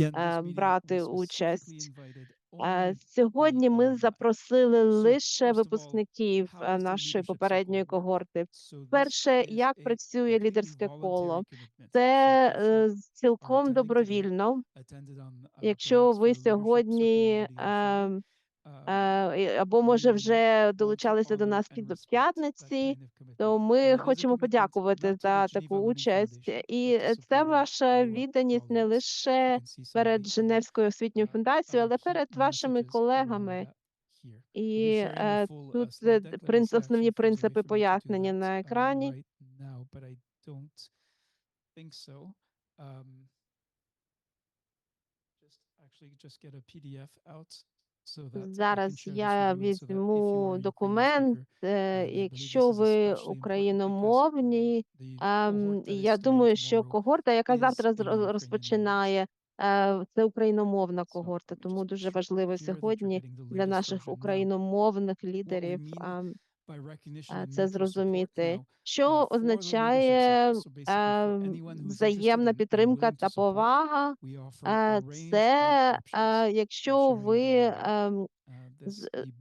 е, брати участь. Е, Сьогодні ми запросили лише випускників е, нашої попередньої когорти. Перше, як працює лідерське коло, це е, цілком добровільно. Якщо ви сьогодні або може вже долучалися до нас під п'ятниці, то ми хочемо подякувати за таку участь. І е, це ваша відданість не лише перед Женевською освітньою фундацією, але перед вашими колегами. І е, тут е, принц, основні принципи пояснені на екрані. Зараз я візьму документ. Якщо ви україномовні, я думаю, що когорта, яка завтра розпочинає, е, це україномовна когорта, тому дуже важливо сьогодні для наших україномовних лідерів це зрозуміти. Що означає е, взаємна підтримка та повага? Е, Це е, якщо ви ем, е,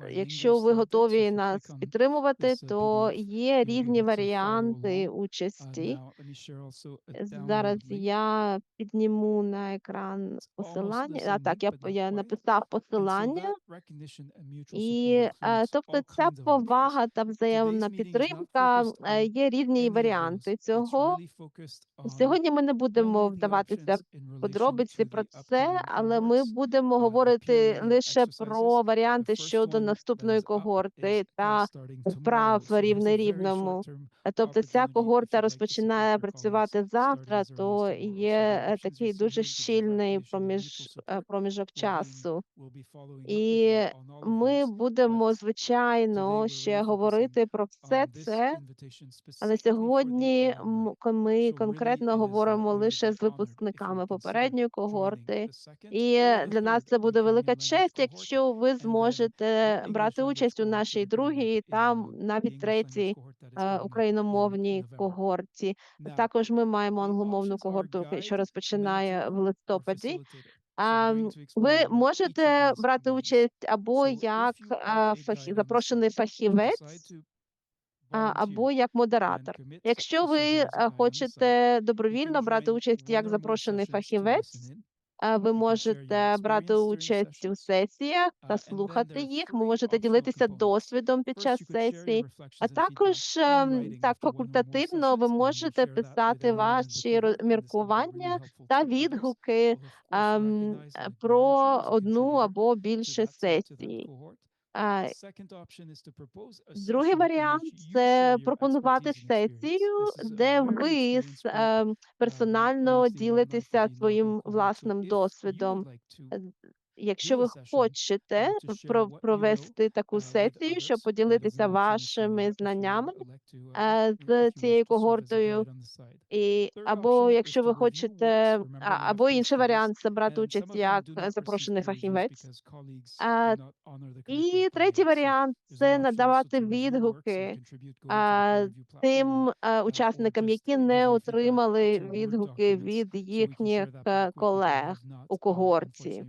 якщо ви готові нас підтримувати, то є різні варіанти участі. Зараз я підніму на екран посилання. А так, я, я написав посилання. І е, тобто ця повага та взаємна підтримка е, є різні варіанти цього. Сьогодні ми не будемо вдаватися в подробиці про це, але ми будемо говорити лише про варіанти щодо наступної когорти та вправ рівне рівному. Е, Тобто ця когорта розпочинає працювати завтра, то є е, такий дуже щільний проміж, е, проміжок часу. І ми будемо звичайно ще говорити про все це, але сьогодні ми конкретно говоримо лише з випускниками попередньої когорти. І для нас це буде велика честь, якщо ви зможете брати участь у нашій другій та навіть третій е, україномовній когорті. Також ми маємо англомовну когорту, що розпочинає в листопаді. Ви можете брати участь або як а, фахі, запрошений фахівець, або як модератор. Якщо ви е, хочете добровільно брати участь як запрошений фахівець, е, ви можете брати участь у сесіях та слухати їх. Ви можете ділитися досвідом під час сесії. А також ем, так факультативно ви можете писати ваші розміркування та відгуки ем, е, про одну або більше сесій. Другий варіант це пропонувати сесію, де ви ем, персонально ділитеся своїм власним досвідом. Якщо ви хочете про- провести таку сесію, щоб поділитися вашими знаннями е, з цією когортою, і або якщо ви хочете, або інший варіант це брати участь як запрошений фахівець. І третій варіант це надавати відгуки тим е, учасникам, які не отримали відгуки від їхніх е, колег у когорті.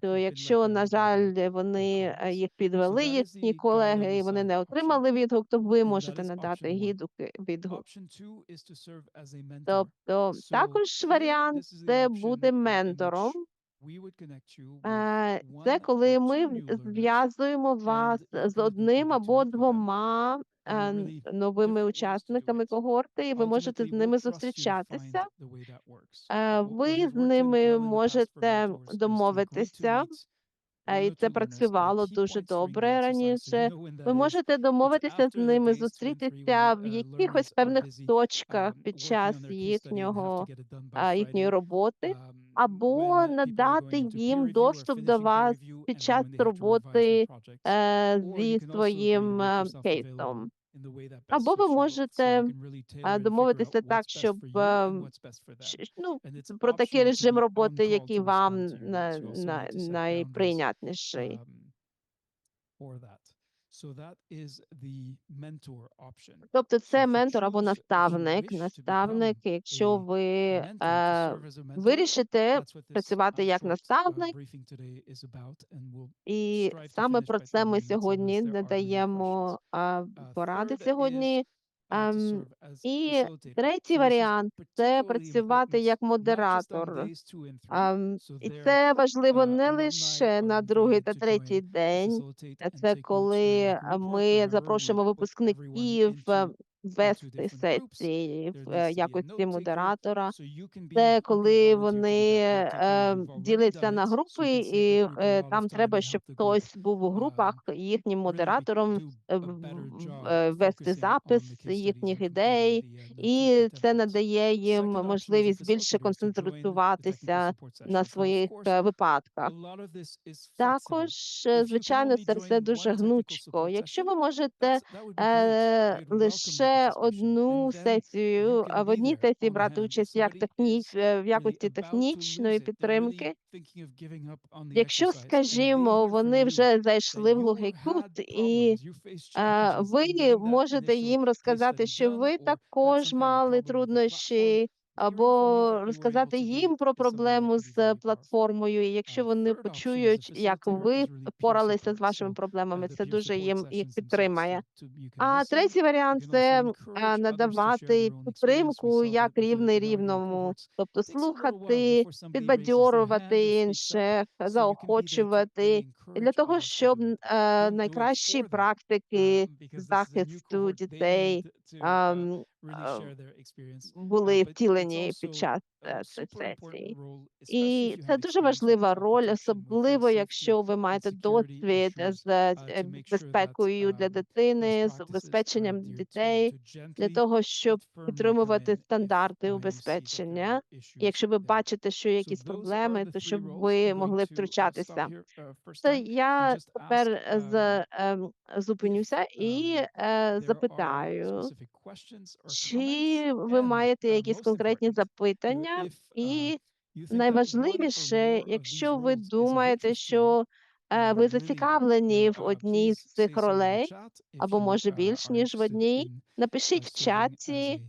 То якщо, на жаль, вони е, їх підвели, їхні колеги, і вони не отримали відгук, то ви можете надати відгуки. відгук. Тобто також варіант це бути ментором. Це коли ми зв'язуємо вас з одним або двома новими учасниками когорти, і ви можете з ними зустрічатися. Е, Ви з ними можете домовитися, і це працювало дуже добре раніше. Ви можете домовитися з ними, зустрітися в якихось певних точках під час їхнього їхньої роботи, або надати їм доступ до вас під час роботи е, зі своїм е, кейсом. Або ви можете домовитися так, щоб ем, ну, про такий режим роботи, який вам Тобто це ментор або наставник. Наставник, якщо ви е, вирішите працювати як наставник, і саме про це ми сьогодні надаємо поради сьогодні. Ем, і третій варіант це працювати як модератор. Ем, і це важливо не лише на другий та третій день. Це коли ми запрошуємо випускників вести сесії в якості модератора. Це коли вони е, діляться на групи, і е, там треба, щоб хтось був у групах їхнім модератором е, е вести запис їхніх ідей, і це надає їм можливість більше концентруватися на своїх е, випадках. Також, е, звичайно, це все дуже гнучко. Якщо ви можете е, лише одну сесію, в одній сесії брати участь як техніч е, в якості технічної підтримки. Якщо, скажімо, вони вже зайшли в глухий кут, і ви можете їм розказати, що ви також мали труднощі або розказати їм про проблему з е, платформою. І Якщо вони почують, як ви впоралися з вашими проблемами, це дуже їм їх підтримає. А третій варіант це е, надавати підтримку як рівний рівному, тобто слухати, підбадьорувати інших, заохочувати. для того, щоб е, найкращі практики захисту дітей. Uh, були втілені під час е, сесії. І це дуже важлива роль, особливо якщо ви маєте досвід з е, безпекою для дитини, з обезпеченням дітей, для того, щоб підтримувати стандарти убезпечення. Якщо ви бачите, що якісь проблеми, то щоб ви могли втручатися. Це я тепер з ем, зупинюся і е, запитаю чи ви маєте якісь конкретні запитання? І найважливіше, якщо ви думаєте, що е, ви зацікавлені в одній з цих ролей, або може більш ніж в одній, напишіть в чаті.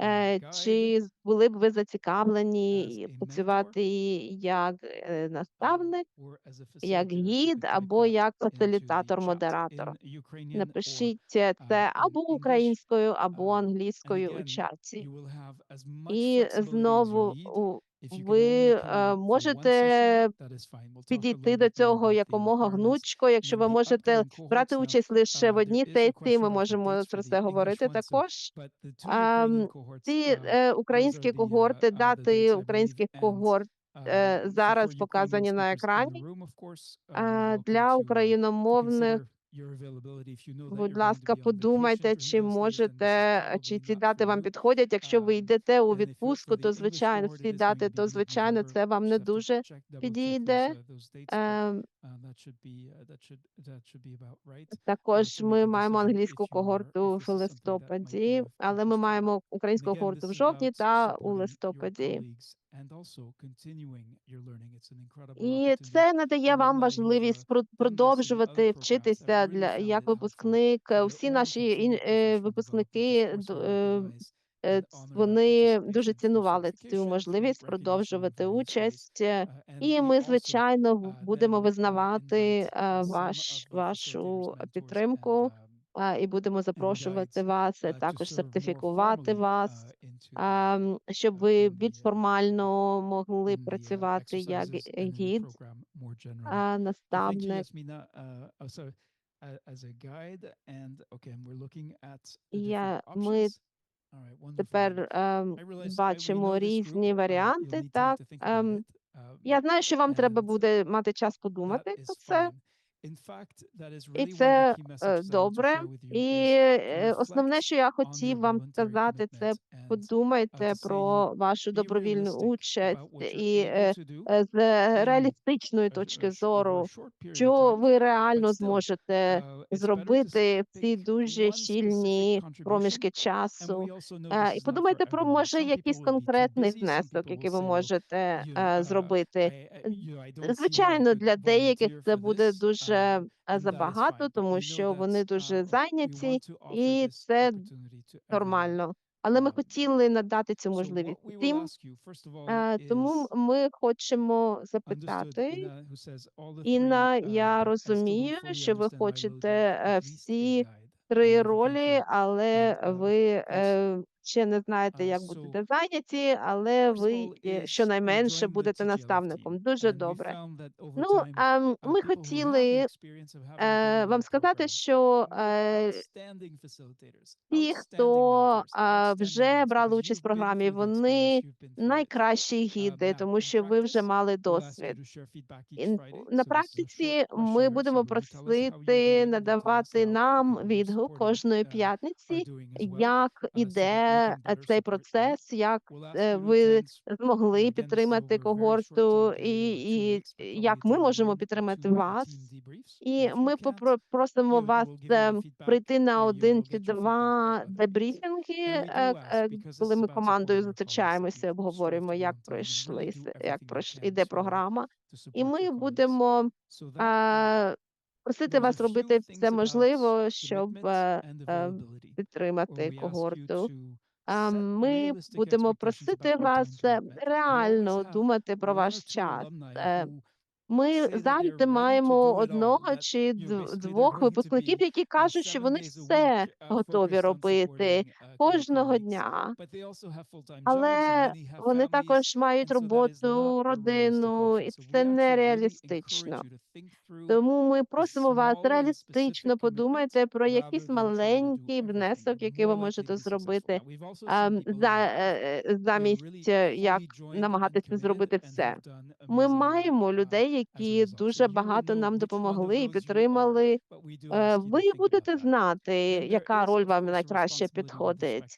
Е, чи були б ви зацікавлені працювати як е, наставник, як гід, або як фасилітатор, модератор? Напишіть е, це або українською, або англійською у чаті. І знову ви е, можете підійти до цього якомога гнучко. Якщо ви можете брати участь лише в одній сесії, ми можемо про це говорити. Також ці е, українські когорти, дати українських когорт. Е, зараз показані на екрані для україномовних Будь ласка, подумайте, чи можете, е, чи ці дати вам підходять. Якщо ви йдете у відпустку, то звичайно ці дати, то звичайно, це вам не дуже підійде. Ем, також ми маємо англійську когорту в листопаді, але ми маємо українську когорту в жовтні та у листопаді. І це надає вам можливість продовжувати вчитися для як випускник. Е, всі наші е, випускники е, вони дуже цінували цю можливість продовжувати участь, і ми звичайно будемо визнавати ваш вашу підтримку і будемо запрошувати вас, е, також сертифікувати вас, щоб ви більш формально могли працювати як гід, наставник. Я, ми тепер ем, бачимо різні варіанти. Так ем, я знаю, що вам треба буде мати час подумати про це. І це е, добре. І е, е, основне, що я хотів вам сказати, це подумайте про вашу добровільну участь і з реалістичної точки зору, що ви реально зможете зробити в ці дуже щільні проміжки часу. І подумайте про може якийсь конкретний внесок, який ви можете зробити. Звичайно, для деяких це буде дуже вже е, забагато, тому що вони дуже зайняті, і це нормально. Але ми хотіли надати цю можливість тим, е, тому ми хочемо запитати. Інна, Я розумію, що ви хочете е, всі три ролі, але ви ще не знаєте, як будете зайняті, але ви щонайменше будете наставником. Дуже добре. Ну ем, ми хотіли е, вам сказати, що е, ті, хто е, вже брали участь в програмі, вони найкращі гіди, тому що ви вже мали досвід. на практиці. Ми будемо просити надавати нам відгук кожної п'ятниці, як іде. Е, е, цей процес, як е, ви змогли підтримати когорту, і і як ми можемо підтримати вас? І ми попросимо вас ем, прийти на один чи два дебріфінги, коли ми командою зустрічаємося, обговорюємо, як пройшли як пройшли, іде програма, і ми будемо. Просити вас робити все можливе, щоб підтримати когорту. Ми будемо просити вас е, реально думати про ваш час. Ми завжди маємо одного чи двох випускників, які кажуть, що вони все готові робити кожного дня. але вони також мають роботу, родину, і це нереалістично. Тому ми просимо вас реалістично подумайте про якийсь маленький внесок, який ви можете зробити ем, за е, е, замість е, як намагатися зробити все. Ми маємо людей які дуже багато нам допомогли і підтримали. Е, ви будете знати, яка роль вам найкраще підходить.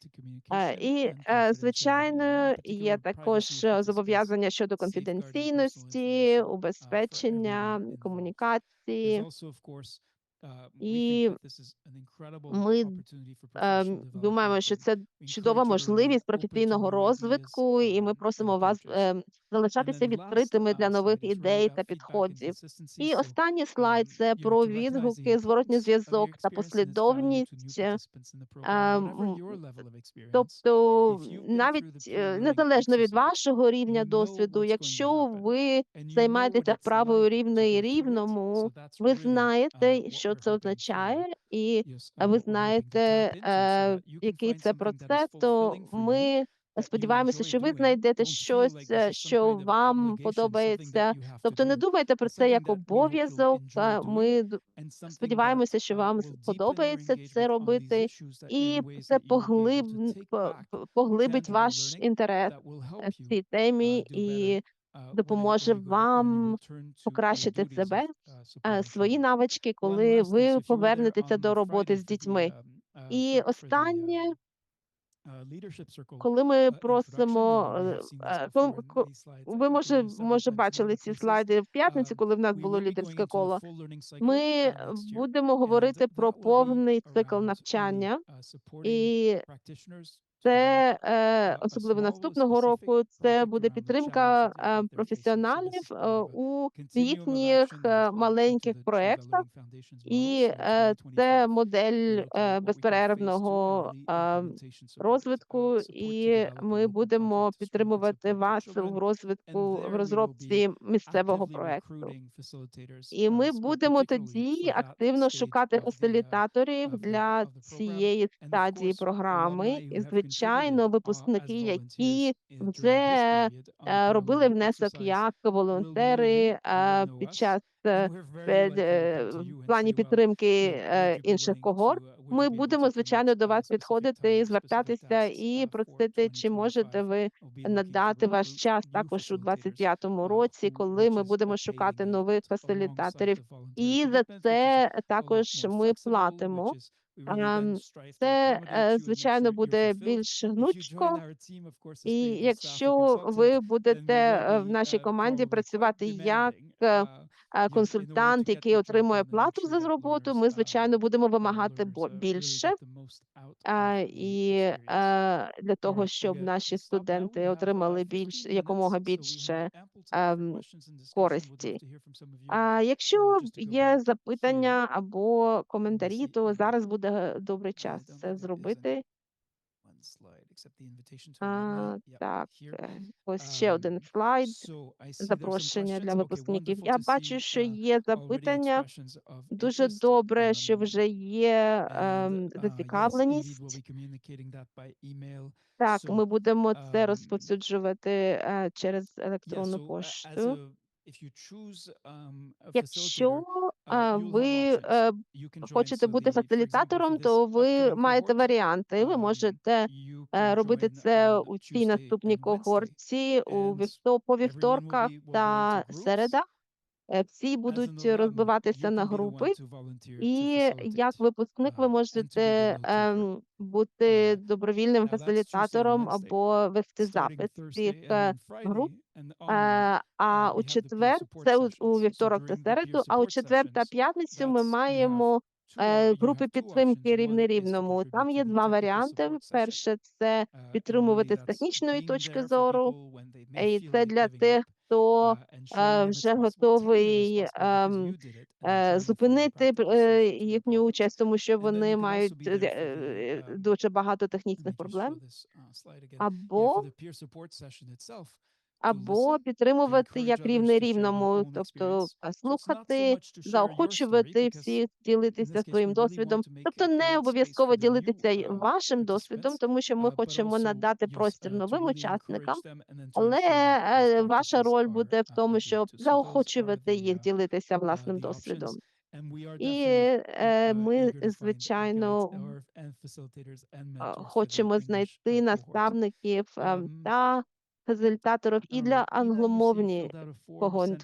Е, і е, звичайно, є також зобов'язання щодо конфіденційності, убезпечення комунікації. І ми думаємо, що це чудова можливість професійного розвитку, і ми просимо вас залишатися відкритими для нових ідей та підходів. І останній слайд це про відгуки, зворотній зв'язок та послідовність. Ем, тобто, навіть е, незалежно від вашого рівня досвіду, якщо ви займаєтеся вправою рівної рівному, ви знаєте, що це означає, і ви знаєте, е, який це процес, то ми. Тобто сподіваємося, що ви знайдете щось, що вам подобається. Тобто, не думайте про це як обов'язок. Ми сподіваємося, що вам подобається це робити, і це поглиб поглибить ваш інтерес в цій темі і. Допоможе вам покращити себе е, свої навички, коли ви повернетеся до роботи з дітьми. І останнє коли ми просимо, е, е, ви може, може бачили ці слайди в п'ятницю, коли в нас було лідерське коло. Ми е, будемо говорити про повний цикл навчання і це е, особливо наступного року. Це буде підтримка е, професіоналів е, у їхніх маленьких проєктах, і це модель безперервного розвитку. І ми будемо підтримувати вас в розвитку в розробці місцевого проекту. І ми будемо тоді активно шукати фасилітаторів для цієї стадії програми. І, звичайно випускники, які вже е, робили внесок як волонтери е, під час е, в плані підтримки інших когорт. Ми будемо звичайно до вас підходити, звертатися і просити, чи можете ви надати ваш час також у 25-му році, коли ми будемо шукати нових фасилітаторів, і за це також ми платимо. Це е, звичайно буде більш гнучко. І якщо ви будете е, в нашій команді працювати як really більше. get the most out of А, the і experience. е, для того, щоб наші студенти отримали uh, більш 15 якомога більше ем, користі. А Uh, якщо є запитання або коментарі, то Uh, зараз буде добрий час це зробити. А, так, е, ось ще один Um, слайд. Запрошення для випускників. Я бачу, що uh, є запитання. Дуже добре, що Um, вже є ем, uh, зацікавленість. Так, ми будемо це um, розповсюджувати е, через електронну uh, пошту. Um, Якщо е, uh, ви е, хочете бути фасилітатором, то ви маєте варіанти. Ви um, можете е, робити це у цій наступній когорті у вівто по вівторках та середах. Е, Всі будуть розбиватися на групи, і як випускник ви uh, можете ем, бути Uh, добровільним фасилітатором або вести запис цих е, груп. Е, А uh, у четвер це у, вівторок та середу, а у четвер та п'ятницю ми маємо е, групи підтримки рівне рівному. Там є два варіанти. Перше це Uh, підтримувати з технічної точки зору, і це для тих, хто uh, е, вже готовий ем, е, зупинити е, їхню участь, тому що вони мають е, е, um, дуже багато технічних проблем. uh, Або або підтримувати як рівне рівному, тобто слухати, заохочувати всіх ділитися своїм досвідом. Тобто uh, не обов'язково ділитися uh, вашим досвідом, тому що ми uh, хочемо надати простір uh, новим учасникам. Але е, ваша роль буде в uh, тому, щоб заохочувати їх uh, ділитися uh, власним досвідом. І е, uh, ми, uh, звичайно, е, хочемо знайти uh, наставників е, Um, та фасилітаторів і для англомовні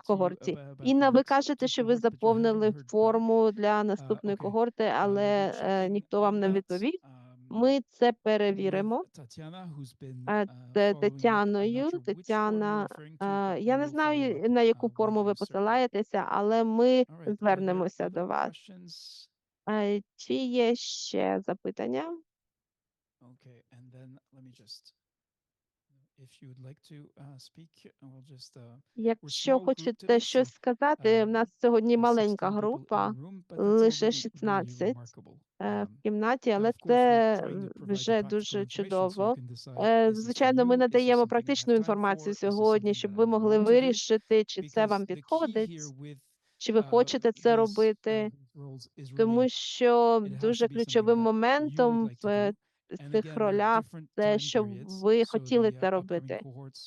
когорті. Інна, ви кажете, що ви заповнили форму для Uh, наступної когорти, uh, але е, ніхто вам не відповів. Um, Ми це перевіримо. Е, uh, Тетяною, Тетяна, е, я не знаю, на яку uh, форму ви посилаєтеся, але ми звернемося до вас. Е, Чи є ще запитання? Якщо хочете щось сказати, в um, нас сьогодні маленька 16 people in група, лише already really 16 remarkable. е, в Um, кімнаті, але це вже дуже чудово. Е, Звичайно, ми надаємо практичну інформацію сьогодні, щоб ви могли вирішити, чи це вам підходить, чи ви uh, хочете це робити. uh, Тому що дуже ключовим моментом в е, цих ролях щоб periods. ви хотіли uh, це робити.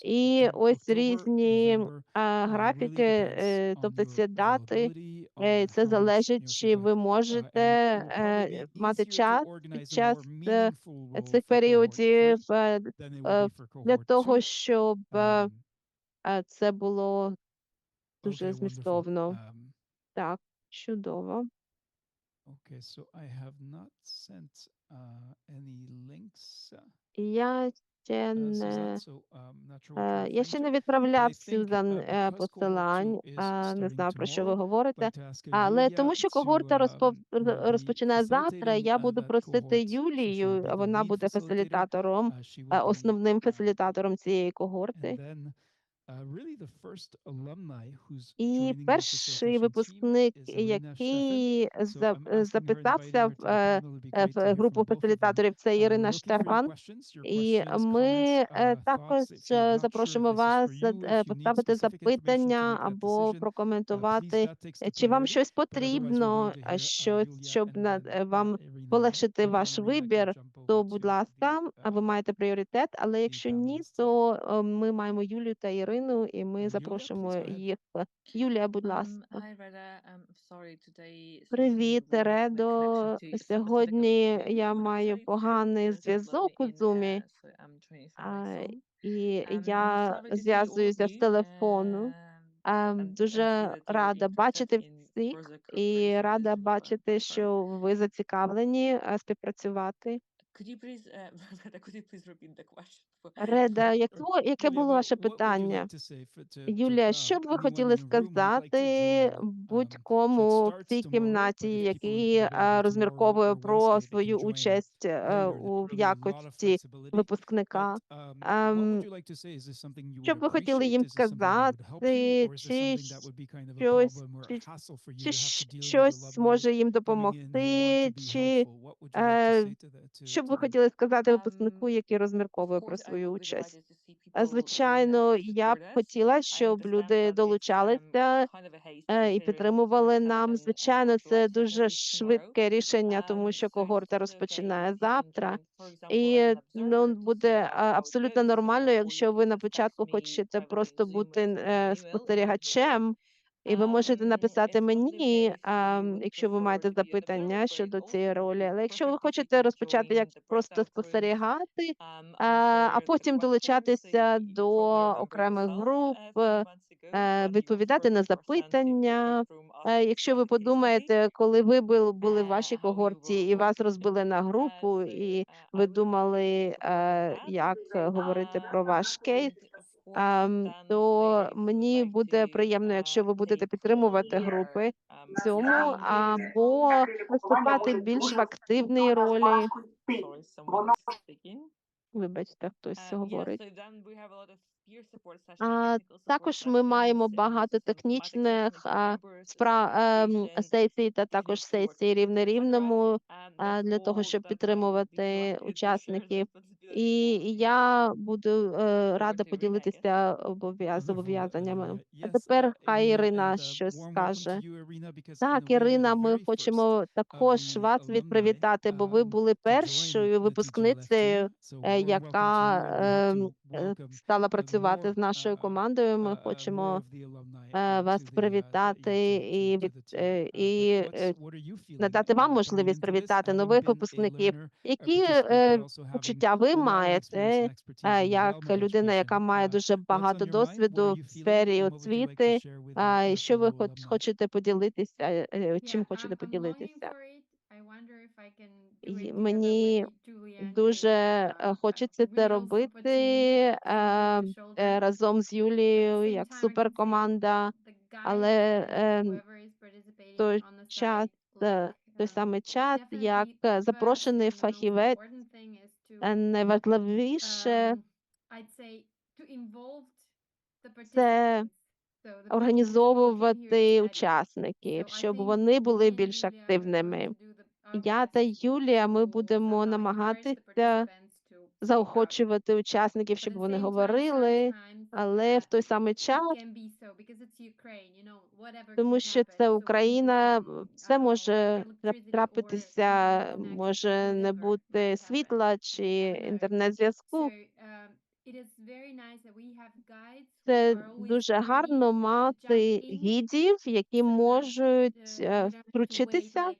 І ось різні uh, графіки, е, тобто ці дати, е, це залежить, чи ви Uh, можете е, мати час під час е, цих періодів е, е, для того, щоб е, Um, е, це було дуже змістовно. Um, Так, чудово. okay, so I have not sent uh. Uh, Я ще uh, не um, Е, Я ще не відправляв Сюзан uh, е, посилань, не знаю, про що ви говорите. uh, Але тому, що когорта розпов... um, розпочинає завтра, я uh, буду просити Юлію, вона буде фасилітатором, Uh, е, основним um, фасилітатором цієї когорти. Uh, І перший випускник, який So за- I'm asking her, записався inviting her в, е, е, в групу фасилітаторів, це Uh, Ірина your І ми е, uh, також е, запрошуємо вас е, поставити запитання або uh, прокоментувати, е, чи вам щось потрібно, е, uh, щось, щоб е, uh, вам полегшити ваш вибір, то, будь to ласка, ви uh, маєте пріоритет. Але якщо ні, то е, ми маємо Юлію та Ірину, і ми Uh, запрошуємо їх. Юлія, будь Um, ласка. Um, Привіт, Редо. Сьогодні Zoom, я маю поганий uh, зв'язок у in, Зумі. uh, so I'm joining from my А, phone. І Um, я sorry to see all Could you please, uh, could you please repeat the question? Реда, яко, яке було ваше питання? Юлія, що б ви хотіли сказати будь-кому в цій кімнаті, який розмірковує про свою участь е, у якості випускника? Ем, що б ви хотіли їм сказати? Чи щось, чи щось може їм допомогти? Чи е, що б б ви хотіли сказати випускнику, який розмірковує про свою участь? Звичайно, я б хотіла, щоб люди долучалися е, і підтримували нам. Звичайно, це дуже швидке рішення, тому що когорта розпочинає завтра, і ну буде абсолютно нормально, якщо ви на початку хочете просто бути е, спостерігачем і ви можете написати мені, якщо ви маєте запитання щодо цієї ролі. Але якщо ви хочете розпочати як просто спостерігати, а потім долучатися до окремих груп, е, відповідати на запитання. Е, якщо ви подумаєте, коли ви були в вашій когорті і вас розбили на групу, і ви думали, е, як говорити про ваш кейс. Ем, то мені буде приємно, якщо ви будете підтримувати групи в цьому або виступати більш в активній ролі. Вибачте, хтось говорить. А, також ми маємо багато технічних справ ем, сесій та також сесій рівне рівному для того, щоб підтримувати учасників. і я буду э, рада поділитися зобов'язаннями. А тепер хай Ірина щось скаже. Так, Ірина, ми хочемо також вас відпривітати, бо ви були першою випускницею, е, яка ем, Е, стала працювати з нашою командою. Ми хочемо е, вас привітати і від е, і надати вам можливість привітати нових випускників. Які почуття ви маєте як людина, яка має дуже багато досвіду в сфері освіти? Що ви хочете поділитися? Чим хочете поділитися? I мені дуже е, хочеться це робити е, е, разом з Юлією як суперкоманда, але той час той самий час, як запрошений фахівець, найважливіше. це організовувати учасників, щоб вони були більш активними. Я та Юлія. Ми будемо намагатися заохочувати учасників, щоб вони говорили, але в той самий час тому що це Україна, все може трапитися, може не бути світла чи інтернет зв'язку. Це дуже гарно мати гідів, які можуть е, втручитися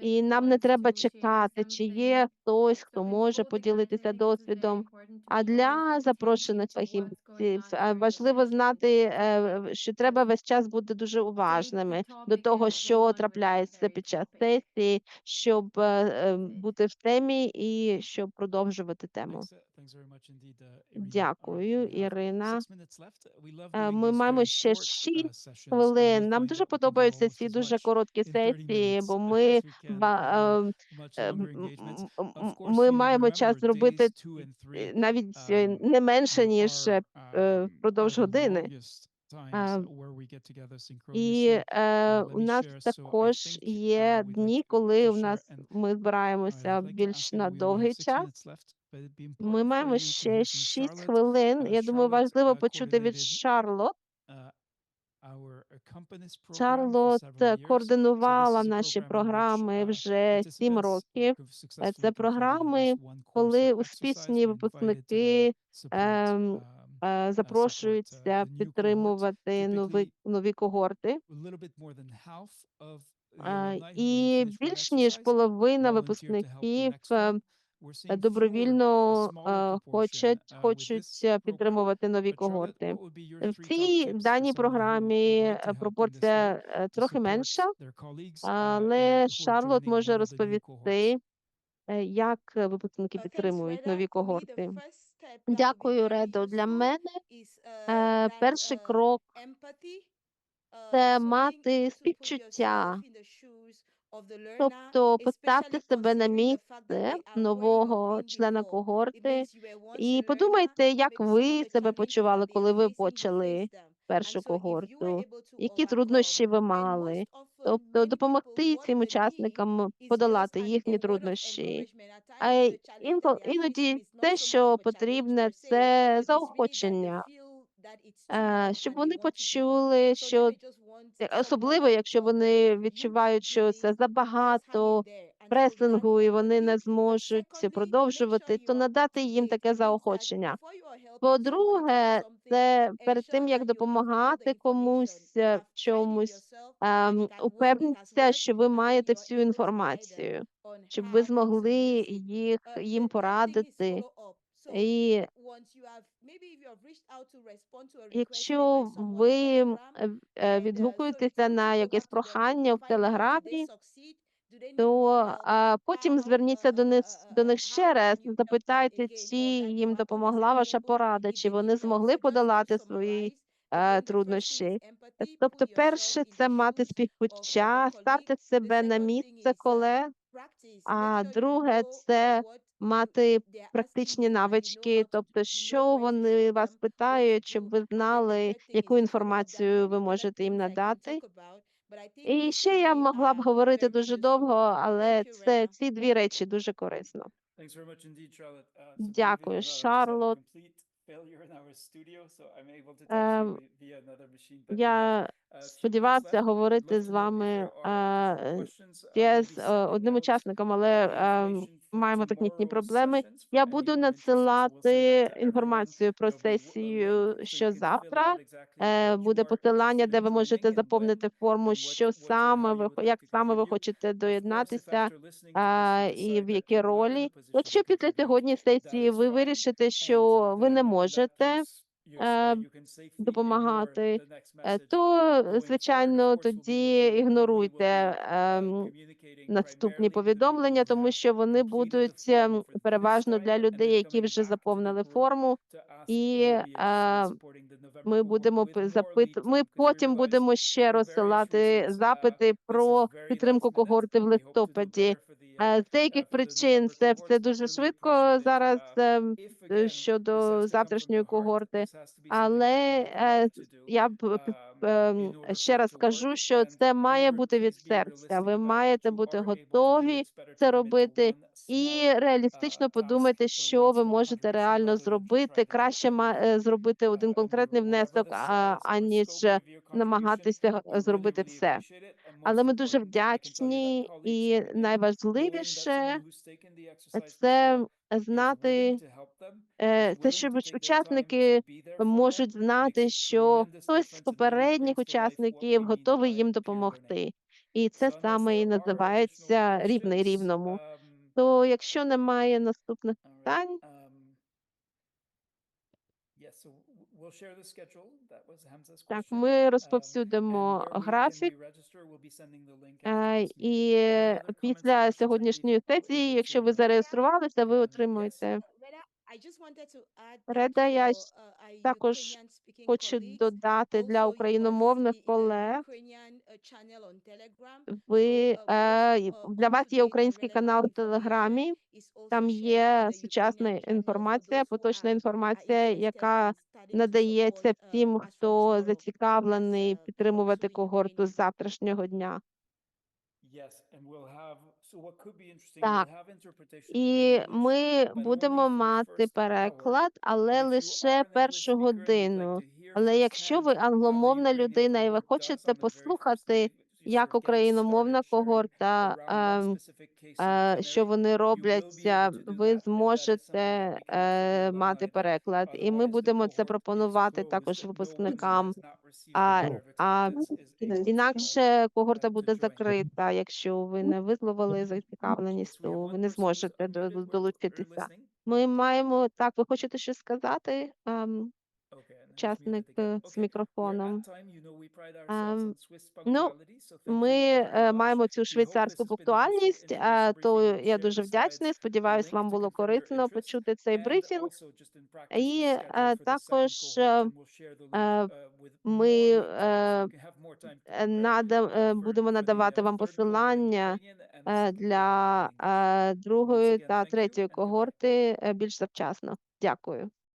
і нам не треба чекати, чи є хтось, хто може поділитися досвідом. А для запрошених фахівців важливо знати, е, що треба весь час бути дуже уважними до того, що трапляється під час сесії, щоб е, е, бути в темі і щоб продовжувати тему. Дякую, Ірина. Ми маємо ще шість хвилин. Нам дуже подобаються ці дуже короткі сесії. Європі, бо ми ми маємо час зробити е, навіть е, не менше ніж е, впродовж години. Ем, і е, у нас також є дні, коли у нас ми збираємося більш на довгий час. Ми маємо ще шість хвилин. Я думаю, важливо почути від Шарлот. Шарлот е, координувала наші програми вже сім років. Е, це програми, коли успішні випускники ем, е, е, запрошуються підтримувати нові нові когорти. Е, і більш ніж половина випускників добровільно е, хочуть хочуть підтримувати нові когорти. В цій даній програмі е, пропорція е, трохи менша, але Шарлот може розповісти, як випускники підтримують нові когорти. Дякую, Редо. Для мене перший крок це мати співчуття Тобто поставте себе на місце нового члена когорти і подумайте, як ви себе почували, коли ви почали першу когорту, які труднощі ви мали. Тобто допомогти цим учасникам подолати їхні труднощі. А іноді те, що потрібне, це заохочення. Е, щоб вони почули, що е, особливо, якщо вони відчувають, що це забагато пресингу, і вони не зможуть продовжувати, то надати їм таке заохочення. По-друге, це перед тим як допомагати комусь е, в чомусь, ем, упевніться, що ви маєте всю інформацію, щоб ви змогли їх їм порадити. І якщо ви е, відгукуєтеся на якесь прохання в телеграфі, то а, потім зверніться до них до них ще раз. Запитайте, чи їм допомогла ваша порада, чи вони змогли подолати свої а, е, труднощі. Тобто, перше це мати співчуття, ставте себе на місце, колег, а друге це мати практичні навички, тобто, що вони вас питають, щоб ви знали, яку інформацію ви можете їм надати. І ще я могла б говорити дуже довго, але це ці дві речі дуже корисно. Дякую, Шарлот. Я сподівався говорити з вами е, з е, одним учасником, але ем, маємо технічні проблеми. Я буду надсилати інформацію про сесію, що завтра е, буде посилання, де ви можете заповнити форму, що саме ви як саме ви хочете доєднатися, е, і в які ролі. Якщо після сьогодні сесії ви вирішите, що ви не можете. Е, допомагати, е, то звичайно тоді ігноруйте е, наступні повідомлення, тому що вони будуть переважно для людей, які вже заповнили форму, і ми будемо запит... Ми потім будемо ще розсилати запити про підтримку когорти в листопаді. Е, з деяких причин це все дуже швидко зараз ем, щодо завтрашньої когорти, але е, я б е, ем, ще раз скажу, що це має бути від серця. Ви маєте бути готові це робити і реалістично подумайте, що ви можете реально зробити. Краще е, зробити один конкретний внесок, аніж е, намагатися зробити все. Але ми дуже вдячні, і найважливіше це знати е, те, щоб учасники можуть знати, що хтось з попередніх учасників готовий їм допомогти, і це саме і називається рівний рівному то якщо немає наступних питань, так, ми розповсюдимо графік. Е, і після сьогоднішньої сесії, якщо ви зареєструвалися, ви отримуєте. Реда, я також хочу додати для україномовних колег. Ви е, для вас є український канал в Телеграмі. Там є сучасна інформація, поточна інформація, яка надається всім, хто зацікавлений підтримувати когорту з завтрашнього дня. Так, і ми будемо мати переклад, але лише першу годину. Але якщо ви англомовна людина і ви хочете послухати, як україномовна когорта, ем, е, е, що вони робляться, ви зможете е, мати переклад, і ми будемо це пропонувати також випускникам а а інакше когорта буде закрита. Якщо ви не висловили зацікавленість, то ви не зможете долучитися. Ми маємо так. Ви хочете щось сказати? Ем, Учасник е, з мікрофоном. Ну, Ми е, маємо цю швейцарську пунктуальність, то я дуже вдячний. Сподіваюсь, вам було корисно почути цей брифінг. І е, також е, ми будемо надавати вам посилання для другої та третьої когорти більш завчасно. Дякую.